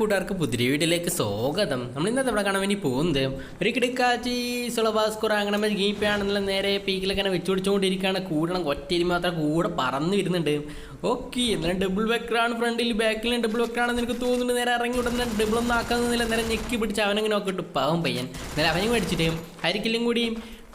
കൂട്ടുകാർക്ക് പുതിരി വീട്ടിലേക്ക് സ്വാഗതം. നമ്മൾ ഇന്നത്തെ ഇവിടെ കാണാൻ വേണ്ടി പോകുന്നത് ഒരു കിടക്കാച്ചി സുളഭാസ്കുറ അങ്ങനെ ഗീപ്പാണെന്നുള്ള നേരെ പീക്കിലൊക്കെ വെച്ചു പിടിച്ചുകൊണ്ടിരിക്കുകയാണ്. കൂടണം ഒറ്റയിൽ മാത്രം കൂടെ പറന്ന് വരുന്നുണ്ട്. ഓക്കെ എന്നാലും ഡബിൾ വെക്കറാണ് ഫ്രണ്ടിൽ ബാക്കിൽ ഡബിൾ വെക്കറാണെന്ന് എനിക്ക് തോന്നുന്നുണ്ട്. നേരെ ഇറങ്ങി ഉടനെ ഡബിൾ ഒന്നും ആക്കാന്നില്ല നേരെ ഞെക്കി പിടിച്ച് അവനങ്ങനെ നോക്കിയിട്ട് പാവം പയ്യൻ. നേരെ അവനെ മേടിച്ചിട്ട് ആയിരിക്കില്ലും കൂടി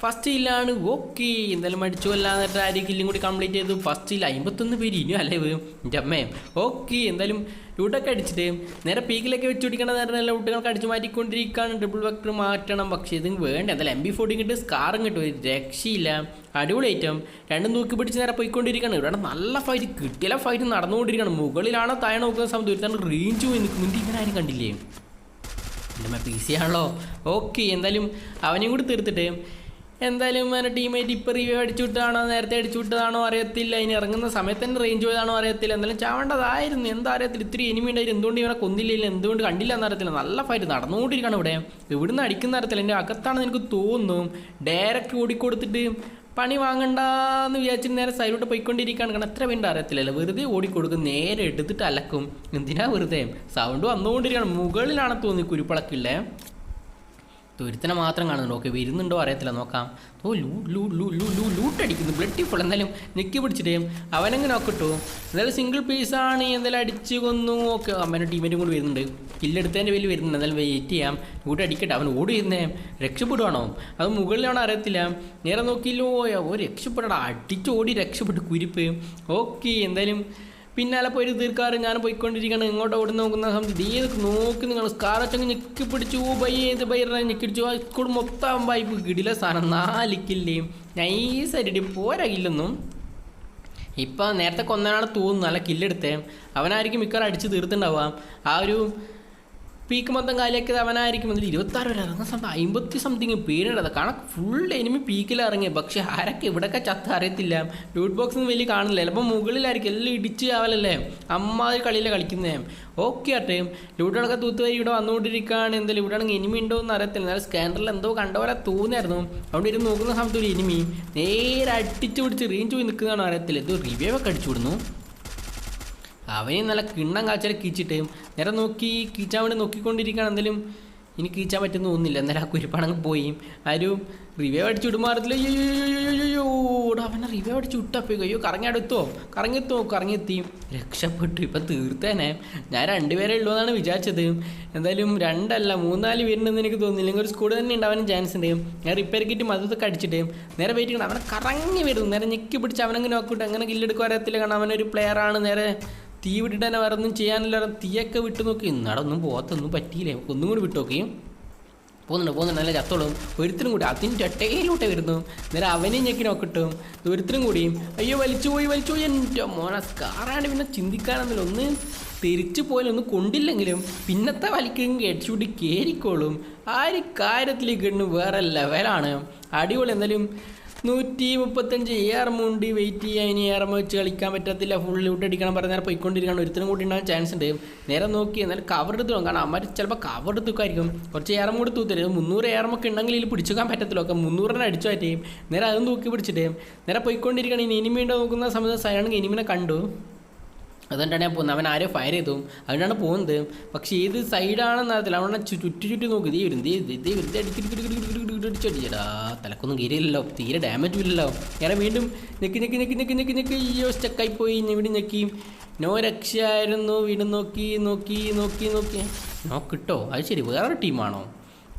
ഫസ്റ്റ് ഇല്ലാണ് ഓക്കെ എന്തായാലും മടിച്ചു അല്ലാന്നിട്ട് ആര് കില്ലും കൂടി കംപ്ലീറ്റ് ചെയ്തു. ഫസ്റ്റ് ഇല്ല അമ്പത്തൊന്ന് പേര് ഇനിയും അല്ലേ എന്റെ അമ്മേ. ഓക്കെ എന്തായാലും ലൂട്ടൊക്കെ അടിച്ചിട്ട് നേരെ പീക്കിലൊക്കെ വെച്ച് പിടിക്കേണ്ട നേരം നല്ല ലൂട്ടുകൾക്ക് അടിച്ചു മാറ്റിക്കൊണ്ടിരിക്കുകയാണ് ഡബിൾ വെക്ടർ മാറ്റണം. പക്ഷേ ഇതും വേണ്ട. എന്തായാലും എം ബി ഫോർട്ടി കിട്ടും സ്കാറും കിട്ടും ഒരു രക്ഷയില്ല. അടിപൊളി ഐറ്റം രണ്ടും തൂക്കി പിടിച്ച് നേരെ പോയിക്കൊണ്ടിരിക്കുകയാണ് ഇവിടെ നല്ല ഫൈറ്റ് കിട്ടിയ ഫൈറ്റ് നടന്നുകൊണ്ടിരിക്കുകയാണ് മുകളിലാണോ താഴെ നോക്കുന്ന സമയത്ത് ഒരുത്താണ് റേഞ്ച് പോയി നിൽക്കുന്നുണ്ട് ഇങ്ങനെ ആരും കണ്ടില്ലേ? എന്റെ പി സി ആണല്ലോ. ഓക്കെ എന്തായാലും അവനെയും കൂടി തീർത്തിട്ട് എന്തായാലും അവന്റെ ടീമേറ്റ് ഇപ്പോൾ റിവ്യൂ അടിച്ചു വിട്ടതാണോ നേരത്തെ അടിച്ചു വിട്ടതാണോ അറിയത്തില്ല. ഇനി ഇറങ്ങുന്ന സമയത്ത് തന്നെ റേഞ്ച് പോയതാണോ അറിയത്തില്ല. എന്തായാലും ചാവേണ്ടതായിരുന്നു. എന്താ അറിയത്തില്ല ഇത്തിരി എനിമി ഉണ്ടായിരുന്നു എന്തുകൊണ്ട് ഇവനെ കൊന്നില്ല എന്തുകൊണ്ട് കണ്ടില്ല എന്നറിയത്തില്ല. നല്ല ഫൈറ്റ് നടന്നുകൊണ്ടിരിക്കുകയാണ് ഇവിടെ. ഇവിടുന്ന് അടിക്കുന്ന അറിയത്തില്ല എന്റെ അകത്താണെന്ന് എനിക്ക് തോന്നുന്നു. ഡയറക്റ്റ് ഓടിക്കൊടുത്തിട്ട് പണി വാങ്ങണ്ടെന്ന് വിചാരിച്ചിട്ട് നേരെ സൈഡിലോട്ട് പോയിക്കൊണ്ടിരിക്കുകയാണ്. കാരണം എത്ര വേണ്ട അറിയത്തില്ലല്ലോ. വെറുതെ ഓടിക്കൊടുക്കും. നേരെ എടുത്തിട്ട് അലക്കും. എന്തിനാ വെറുതെ? സൗണ്ട് വന്നുകൊണ്ടിരിക്കുകയാണ്. മുകളിലാണ് തോന്നി കുരുപ്പളക്കില്ലേ? തുരുത്തനെ മാത്രം കാണുന്നുണ്ട്. ഓക്കെ വരുന്നുണ്ടോ അറിയത്തില്ല. നോക്കാം. ഓ ലൂ ലൂ ലൂ ലൂ ലൂട്ടടിക്കുന്നു ബ്ലഡ് ഫുൾ എന്തായാലും നെക്കി പിടിച്ചിട്ടേ. അവനെങ്ങനെ നോക്കിട്ടു? എന്തായാലും സിംഗിൾ പീസാണ് എന്തായാലും അടിച്ച് കൊന്നു. ഓക്കെ അമ്മേന്റെ ടീമേറ്റും കൂടി വരുന്നുണ്ട്. കില്ലെടുത്തതിന്റെ പേര് വരുന്നുണ്ട്. എന്തായാലും വെയിറ്റ് ചെയ്യാം. ലൂട്ട് അടിക്കട്ടെ. അവൻ ഓടി വരുന്നേ. രക്ഷപ്പെടുവാണോ? അത് മുകളിലാണോ അറിയത്തില്ല. നേരെ നോക്കിയില്ലോ. ഓ രക്ഷപ്പെടാ. അടിച്ച് ഓടി രക്ഷപ്പെട്ടു കുരിപ്പ്. ഓക്കെ എന്തായാലും പിന്നാലെ പോയി തീർക്കാറ് ഞാൻ പോയിക്കൊണ്ടിരിക്കുകയാണ്. ഇങ്ങോട്ട് ഓടി നോക്കുന്ന സമയത്ത് ഏത് നോക്കി നിങ്ങൾ. സ്കാറച്ചങ്ങ് ഞെക്കി പിടിച്ചു ബൈ ഏത് ബൈറ ഞെക്കിടിച്ചു സ്കൂൾ മൊത്തം വായ്പ കിടില സാധനം. നാലിക്കില്ലേ നൈസായിട്ട് അരിടി കില്ലൊന്നും. ഇപ്പം നേരത്തെ കൊന്നനാണ് തോന്നുന്നു നല്ല കില്ലെടുത്തേ. അവനായിരിക്കും മിക്കവാറും അടിച്ച് തീർത്തുണ്ടാവാം ആ ഒരു പീക്ക് മൊത്തം കാലിയാക്കിയത് അവനായിരിക്കും. അതിൽ ഇരുപത്താറ് വരെ ഇറങ്ങുന്ന സമയത്ത് അമ്പത്തി സംതിങ് പേരുണ്ടത് കാരണം ഫുൾ എനിമി പീക്കിൽ ഇറങ്ങി പക്ഷെ ആരൊക്കെ ഇവിടെയൊക്കെ ചത്ത അറിയത്തില്ല. ലൂട്ട് ബോക്സ് ഒന്നും വലിയ കാണില്ല ചിലപ്പോൾ മുകളിലായിരിക്കും. എല്ലാം ഇടിച്ച് ആവലല്ലേ? അമ്മാതിരി കളിയിലെ കളിക്കുന്നേ. ഓക്കെ ആട്ടെ. ലൂട്ടുകളൊക്കെ തൂത്തുവരി ഇവിടെ വന്നുകൊണ്ടിരിക്കുകയാണ്. എന്തായാലും ഇവിടെ ആണെങ്കിൽ എനിമി ഉണ്ടോ എന്ന് അറിയത്തില്ല. എന്നാലും സ്കാനറിൽ എന്തോ കണ്ട പോലെ തോന്നിയായിരുന്നു അവിടെ ഇരുന്ന് നോക്കുന്ന സമയത്ത് ഒരു എനിമി നേരെ അടിച്ചു പിടിച്ച് റീഞ്ച് പോയി നിൽക്കുന്നതാണോ അറിയത്തില്ല. ഇത് റിവ്യൂ ഒക്കെ അടിച്ചു വിടുന്നു. അവനെ നല്ല കിണ്ണം കാച്ചാൽ കീച്ചിട്ടേയും നേരെ നോക്കി കീച്ചാൻ വേണ്ടി നോക്കിക്കൊണ്ടിരിക്കുകയാണ്. എന്തെങ്കിലും ഇനി കീച്ചാൻ പറ്റുന്ന തോന്നുന്നില്ല എന്നാലും ആ കുരിപ്പാണങ്ങ് പോയി. ആരും റിവ്യൂ അടിച്ച് വിടുമാറത്തില്ല അയ്യോ അവനെ റിവ്യൂ അടിച്ച് വിട്ടപ്പോ അയ്യോ കറങ്ങി അടുത്തോ? കറങ്ങിത്തോ കറങ്ങിയെത്തി രക്ഷപ്പെട്ടു. ഇപ്പം തീർത്തേനെ. ഞാൻ രണ്ടുപേരേ ഉള്ളൂ എന്നാണ് വിചാരിച്ചത്. എന്തായാലും രണ്ടല്ല മൂന്നാൽ പേരുണ്ടെന്ന് എനിക്ക് തോന്നുന്നില്ല. ഇല്ലെങ്കിൽ ഒരു സ്കൂൾ തന്നെ ഉണ്ടാവാനും ചാൻസ് ഉണ്ട്. ഞാൻ റിപ്പയർ കിറ്റ് മതത്തൊക്കെ അടിച്ചിട്ട് നേരെ വെയിറ്റ് അവനെ കറങ്ങി വരുന്നു നേരെ ഞെക്കി പിടിച്ച് അവനങ്ങ് നോക്കിയിട്ട് അങ്ങനെ കില്ലെടുക്കുക അറിയത്തില്ല. കാരണം അവനൊരു പ്ലെയറാണ് നേരെ തീ വിട്ടിട്ട് തന്നെ വേറെ ഒന്നും ചെയ്യാനില്ല. തീയൊക്കെ വിട്ട് നോക്കി. ഇന്നാടെ ഒന്നും പോകത്തൊന്നും നമുക്ക് ഒന്നും കൂടി വിട്ടു നോക്കി. പോകുന്നുണ്ട് പോകുന്നുണ്ട് നല്ല ചത്തോളും. ഒരുത്തിനും കൂടി. അതിന്റെ ഒട്ടയിലോട്ടേ വരുന്നു. നേരെ അവനെയും ഞെക്കി നോക്കിട്ടും. ഒരുത്തിനും കൂടിയും അയ്യോ വലിച്ചു പോയി വലിച്ചു പോയി. എന്റെ മോനെ സ്കാറാണ്. പിന്നെ ചിന്തിക്കാനൊന്നുമില്ല. ഒന്ന് തിരിച്ചു പോയാലും ഒന്ന് കൊണ്ടില്ലെങ്കിലും പിന്നത്തെ വലിക്കെങ്കിൽ ഹെഡ്ഷൂട്ട് കയറിക്കോളും ആ ഒരു കാര്യത്തിലേക്ക് വേറെ ലെവലാണ് അടിപൊളി. എന്തായാലും നൂറ്റി മുപ്പത്തഞ്ച് എ ആർ മുണ്ടി വെയിറ്റ് ചെയ്യാൻ ഇനി ഏറെ വെച്ച് കളിക്കാൻ പറ്റത്തില്ല. ഫുൾ ലൂട്ട് അടിക്കണം പറഞ്ഞ നേരം പോയിക്കൊണ്ടിരിക്കണം ഒരുത്തരും കൂടി ഉണ്ടാകാൻ ചാൻസ് ഉണ്ട്. നേരെ നോക്കി എന്നാലും കവർ എടുത്ത് നോക്കാം കാരണം അമ്മ ചിലപ്പോൾ കവർ എടുത്തുക്കായിരിക്കും കുറച്ച് ഏറം കൂടി തൂത്തരും മുന്നൂറ് ഏറമൊക്കെ ഉണ്ടെങ്കിൽ ഇതിൽ പിടിച്ചുക്കാൻ പറ്റത്തില്ല. ഒക്കെ മുന്നൂറിനെ അടിച്ചു പറ്റും നേരെ അതും തൂക്കി പിടിച്ചിട്ട് നേരെ പോയിക്കൊണ്ടിരിക്കണം ഇനി ഇനിമീണ്ടോ നോക്കുന്ന സമയത്ത് സൈനാണെങ്കിൽ ഇനിമിനെ കണ്ടു. അതുകൊണ്ടാണ് ഞാൻ പോകുന്നത്. അവൻ ആരോ ഫയർ ചെയ്തു. അതുകൊണ്ടാണ് പോകുന്നത്. പക്ഷേ ഏത് സൈഡാണെന്ന് അറിയത്തില്ല. അവനെ ചുറ്റി ചുറ്റി നോക്കി. ഇതേ വരും ഇതേ വെറുതെ അടിച്ചിടിച്ചിടിച്ചിടാ തലക്കൊന്നും കീറിയില്ലല്ലോ. തീരെ ഡാമേജ് ഇല്ലല്ലോ. ഞാൻ വീണ്ടും ഞെക്കി ഞെക്കി ഞെക്കി ഞെക്കി ഞെക്കി ഞെക്കി. അയ്യോ സ്റ്റക്കായി പോയി. ഇവിടെ ഞെക്കി. നോ രക്ഷയായിരുന്നു. വീണ്ടും നോക്കി നോക്കി നോക്കി നോക്കി. നോക്കിട്ടോ അത് ശരി. വേറൊരു ടീമാണോ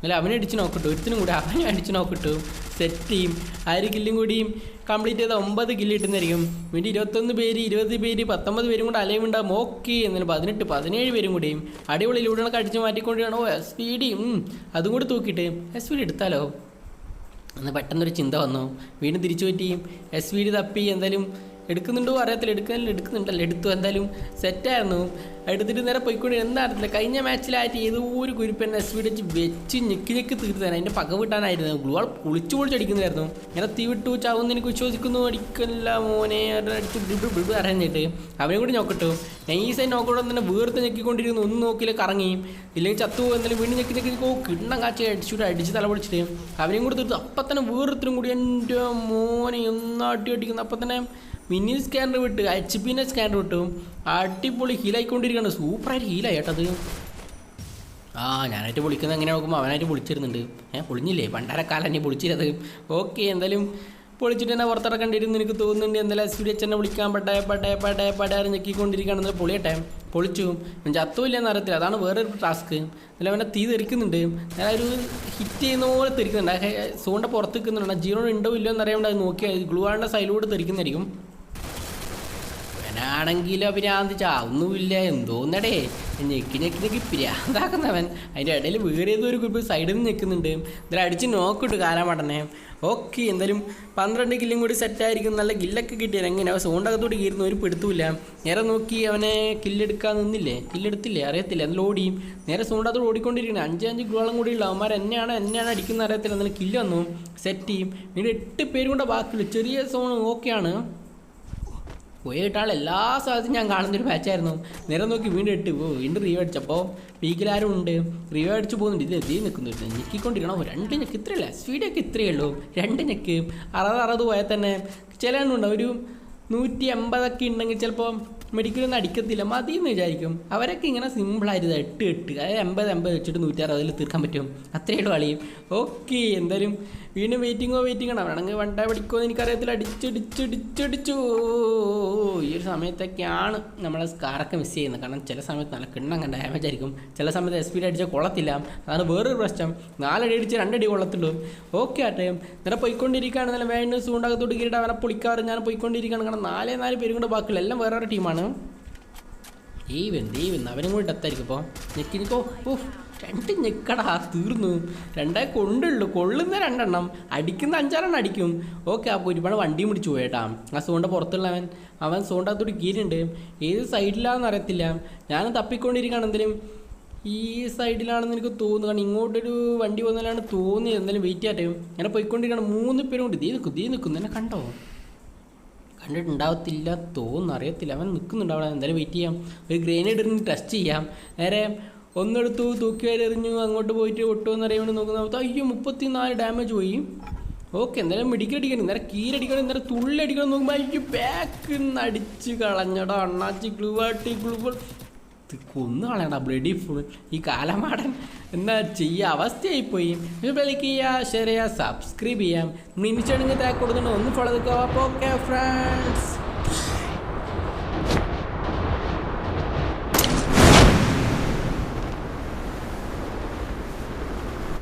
അല്ല അവനെ അടിച്ച് നോക്കട്ടു. ഒരുത്തിനും കൂടി അവനെ അടിച്ച് നോക്കട്ടു. സെറ്റ് ടീം ആര് കില്ലും കൂടിയും കംപ്ലീറ്റ് ചെയ്ത ഒമ്പത് കില്ല് കിട്ടുന്നതായിരിക്കും. വീണ്ടും ഇരുപത്തൊന്ന് പേര് ഇരുപത് പേര് പത്തൊമ്പത് പേരും കൂടെ അലയും ഉണ്ടാകും ഓക്കെ എന്നാലും പതിനെട്ട് പതിനേഴ് പേരും കൂടിയും അടിപൊളി ലൂടണൊക്കെ അടിച്ച് മാറ്റിക്കൊണ്ടിരിക്കണോ എസ് പി അതും കൂടി തൂക്കിയിട്ട് എസ് പി ഡി എടുത്താലോ? അന്ന് പെട്ടെന്നൊരു ചിന്ത വന്നു. വീണ്ടും തിരിച്ചു പറ്റി എസ് വി ഡി തപ്പി എന്തായാലും എടുക്കുന്നുണ്ടോ അറിയത്തില്ല. എടുക്കുന്നില്ല എടുക്കുന്നുണ്ടല്ലോ. എടുത്തു എന്തായാലും സെറ്റായിരുന്നു എടുത്തിട്ട് നേരെ പോയിക്കൊണ്ട് എന്താ അറിയത്തില്ല കഴിഞ്ഞ മാച്ചിലായിട്ട് ഏതോ ഒരു എന്നെ എസ് വിടിച്ച് വെച്ച് ഞെക്കി ഞെക്കി തീർത്തതാണ്. അതിന്റെ പക വിട്ടാനായിരുന്നു ഗ്ലുവാൾ പൊളിച്ചു പൊളിച്ചടിക്കുന്നതായിരുന്നു. ഇങ്ങനെ തീ വിട്ടു ചാവുന്ന എനിക്ക് വിശ്വസിക്കുന്നു. അടിക്കല്ല മോനെ. അടിച്ച് ബിബ് ബിബ് അറിഞ്ഞിട്ട് അവനെ കൂടി നോക്കട്ടു. നൈസായി നോക്കോടെ തന്നെ വീർത്ത് ഞെക്കിക്കൊണ്ടിരുന്നു ഒന്നും നോക്കിയില്ല കറങ്ങി. ഇല്ലെങ്കിൽ ചത്തു എന്നാലും വീണ്ടും ഞെക്കി ഞെക്കി ഓ കിണ്ണം കാച്ചി അടിച്ചിട്ട് അടിച്ച് തല പൊളിച്ചിട്ട് അവനെയും കൂടി തീർത്തു. അപ്പം തന്നെ വീർത്തിനും കൂടി എന്റെ മോനെ ഒന്നാട്ടി അടിക്കുന്നു. അപ്പം തന്നെ മിനി സ്കാനർ വിട്ട് എച്ച് പിന്നെ സ്കാനർ വിട്ടു അടിപൊളി ഹീലായിക്കൊണ്ടിരിക്കുകയാണ് സൂപ്പറായിട്ട് ഹീലായി കേട്ടത് ആ ഞാനായിട്ട് പൊളിക്കുന്നത് എങ്ങനെ നോക്കുമ്പോൾ അവനായിട്ട് പൊളിച്ചിരുന്നുണ്ട്. ഏഹ് പൊളിഞ്ഞില്ലേ? പണ്ടാരക്കാലം എന്നെ പൊളിച്ചിരുന്നത്? ഓക്കെ എന്തായാലും പൊളിച്ചിട്ട് തന്നെ പുറത്തിറക്കേണ്ടിയിരുന്നു എനിക്ക് തോന്നുന്നുണ്ട്. എന്തായാലും എസ് അച്ഛനെ വിളിക്കാൻ പട്ടേ പട്ടേ പട്ടേ പടേ ഞെക്കിക്കൊണ്ടിരിക്കുകയാണെന്ന് പൊളിയട്ടെ. പൊളിച്ചു. ചത്തുമില്ലെന്ന് അറിയത്തില്ല. അതാണ് വേറൊരു ടാസ്ക് എന്നാലും അവനെ തീ തെറിക്കുന്നുണ്ട്. ഞാൻ ഒരു ഹിറ്റ് ചെയ്യുന്ന പോലെ തെറിക്കുന്നുണ്ട്. സോണിന്റെ പുറത്ത് നിൽക്കുന്നുണ്ട്. ജീവൻ ഉണ്ടോ ഇല്ലയോ എന്ന് അത് നോക്കിയാൽ ഗ്ലൂ ആണ്ട സൈഡിലൂടെ തെറിക്കുന്നതായിരിക്കും. അവനാണെങ്കിലോ ഭ്രാന്ത് ചാവുന്നുമില്ല എന്തോന്നടേ? ഞെക്കി ഞെക്കി ഞെക്കി പിരാന്താക്കുന്നവൻ. അതിന്റെ ഇടയിൽ വേറെ ഏതോ ഒരു ഗ്രൂപ്പ് സൈഡിൽ നിന്ന് നിൽക്കുന്നുണ്ട് ഇതിൽ അടിച്ച് നോക്കിട്ട് കാലാമാട്ടനെ ഓക്കെ എന്തായാലും പന്ത്രണ്ട് കില്ലും കൂടി സെറ്റായിരിക്കും നല്ല ഗില്ലൊക്കെ കിട്ടിയത് എങ്ങനെ? അവൻ സോണ്ടകത്തോട്ട് കീറുന്ന ഒരു പെടുത്തൂല നേരെ നോക്കി അവനെ കില്ലെടുക്കാൻ നിന്നില്ലേ? കില്ലെടുത്തില്ലേ? അറിയത്തില്ല. എന്നാൽ ഓടിയും നേരെ സോണ്ടകത്തോട് ഓടിക്കൊണ്ടിരിക്കണം. അഞ്ച് അഞ്ച് ഗോളം കൂടി ഉള്ള അവന്മാർ എന്നെയാണ് എന്നെയാണ് അടിക്കുന്ന അറിയത്തില്ല. എന്നാലും കില്ല് വന്നു. സെറ്റ് ചെയ്യും. വീണ്ടും എട്ട് പേരും കൂടെ ബാക്കിയുള്ളൂ. ചെറിയ സോൺ ഓക്കെയാണ് പോയിട്ട് ആൾ എല്ലാ സ്ഥലത്തും ഞാൻ കാണുന്നൊരു മാച്ചായിരുന്നു നേരം നോക്കി വീണ്ടും ഇട്ട് പോകും വീണ്ടും റീവ് അടിച്ചപ്പോൾ പീക്കിലാരും ഉണ്ട്. റീവ് അടിച്ച് പോകുന്നുണ്ട്. ഇത് എത്തി നിൽക്കുന്നുണ്ട് ഞെക്കിക്കൊണ്ടിരിക്കണം രണ്ട് ഞെക്ക് ഇത്രയല്ല? സ്പീഡൊക്കെ ഇത്രയേ ഉള്ളൂ. രണ്ട് ഞെക്ക്. അറുപത് അറുപത് പോയാൽ തന്നെ ചില എണ്ണമുണ്ട് ഒരു നൂറ്റി എൺപതൊക്കെ ഉണ്ടെങ്കിൽ ചിലപ്പോൾ മെഡിക്കലൊന്നും അടിക്കത്തില്ല. മതി എന്ന് വിചാരിക്കും. അവരൊക്കെ ഇങ്ങനെ സിമ്പിളായിരുന്നു എട്ട് എട്ട് അതായത് എൺപത് എൺപത് വെച്ചിട്ട് നൂറ്റി അറുപതിൽ തീർക്കാൻ പറ്റും. അത്രയേ ഉള്ളൂ കളിയും ഓക്കെ എന്തായാലും വീണ്ടും വെയിറ്റിങ്ങോ വെയിറ്റിംഗ് ആണ്. വേണമെങ്കിൽ വണ്ട പിടിക്കുമോ എന്ന് എനിക്കറിയത്തില്ല. അടിച്ചടിച്ചടിച്ചടിച്ചു ഈ ഒരു സമയത്തൊക്കെയാണ് നമ്മളെ സ്കാറൊക്കെ മിസ് ചെയ്യുന്നത്. കാരണം ചില സമയത്ത് നല്ല കിണ്ണം കണ്ട ഡാമേജ് ആയിരിക്കും. ചില സമയത്ത് എസ് പിയിൽ അടിച്ചാൽ കൊള്ളത്തില്ല. അതാണ് വേറൊരു പ്രശ്നം. നാലടി അടിച്ച് രണ്ടടി കൊള്ളത്തുള്ളൂ. ഓക്കെ ടൈം നേരെ പോയിക്കൊണ്ടിരിക്കുകയാണ്. നല്ല വേണ്ട സൂണ്ടാകത്തോട്ട് കീറിയിട്ട് അവനെ പൊളിക്കാറ്. ഞാൻ പോയിക്കൊണ്ടിരിക്കുകയാണ്. കാരണം നാലേ നാല് പേരും കൂടെ ബാക്കിയുള്ള. എല്ലാം വേറെ ഒരു ടീമാണ് ഈവൻ ദൈവൻ അവനും കൂടി ഡെത്തായിരിക്കും ഇപ്പോൾ ഞെക്കി നിൽക്കോ ഓഹ് രണ്ട് ഞെക്കടാ തീർന്നു. രണ്ടായി കൊണ്ടുള്ളൂ. കൊള്ളുന്ന രണ്ടെണ്ണം. അടിക്കുന്ന അഞ്ചാറെണ്ണം അടിക്കും. ഓക്കെ അപ്പോൾ ഒരുപാട് വണ്ടി പിടിച്ചു പോയേട്ടാ. ആ സോണ്ട പുറത്തുള്ളവൻ അവൻ സോണ്ടകത്തോട് കീരുണ്ട് ഏത് സൈഡിലാണെന്ന് അറിയത്തില്ല. ഞാൻ തപ്പിക്കൊണ്ടിരിക്കുകയാണ് എന്തെങ്കിലും ഈ സൈഡിലാണെന്ന് എനിക്ക് തോന്നുന്നു. കാരണം ഇങ്ങോട്ടൊരു വണ്ടി വന്നാലാണ് തോന്നിയത്. എന്തായാലും വെയിറ്റ് ആയിട്ട് അങ്ങനെ പോയിക്കൊണ്ടിരിക്കുകയാണ്. മൂന്ന് പേരും കൊണ്ട് ദീ നിൽക്കും ദീ നിൽക്കുന്നു എന്നെ കണ്ടോ? കണ്ടിട്ടുണ്ടാവത്തില്ല തോന്നുന്നു. അറിയത്തില്ല. അവൻ നിൽക്കുന്നുണ്ട് എന്തായാലും വെയിറ്റ് ചെയ്യാം. ഒരു ഗ്രേനേഡ് എറിഞ്ഞ് ടെസ്റ്റ് ചെയ്യാം. നേരെ ഒന്നെടുത്തു തൂക്കി വരെ എറിഞ്ഞു അങ്ങോട്ട് പോയിട്ട് ഒട്ടുമെന്ന് അറിയാൻ നോക്കുന്ന. അയ്യോ മുപ്പത്തി നാല് ഡാമേജ് പോയി. ഓക്കെ എന്തായാലും മെഡിക്കൽ അടിക്കണം. നേരെ കീരടിക്കണം നേരെ തുള്ളി അടിക്കണം നോക്കുമ്പോൾ അയ്യോ ബാക്ക് അടിച്ച് കളഞ്ഞടാ അണ്ണാച്ചി ഗ്ലൂ ആട്ടി ഗ്ലൂ കൊന്നു കളയണ്ട ബ്ലഡി ഫുൾ ഈ കാലമാടൻ. എന്താ ചെയ്യുക അവസ്ഥയായിപ്പോയി. ലൈക്ക് ചെയ്യുക ഷെയർ ചെയ്യുക സബ്സ്ക്രൈബ് ചെയ്യാം. നിമിഷം താക്ക് കൊടുക്കുന്നുണ്ട് ഒന്ന് ഫോളോ ചെയ്തോ അപ്പോൾ ഓക്കെ ഫ്രണ്ട്സ്